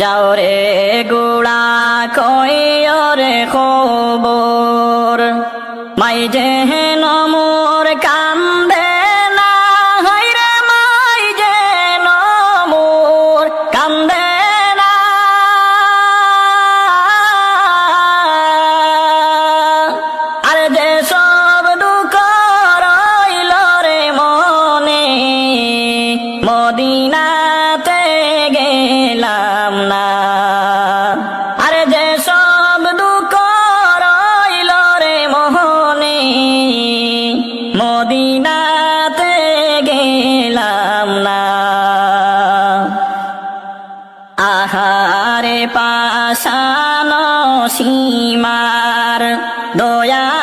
যাও রে গুড়া কইরে খবর। মাই যে নমোর কান্দে না হাইরে মাই যে নমোর কান্দে না। আর যে সব দুঃখ রইল রে মনে, মদিনাতে মদিনাতে গেলাম না। আহারে পাশানো সীমার দয়া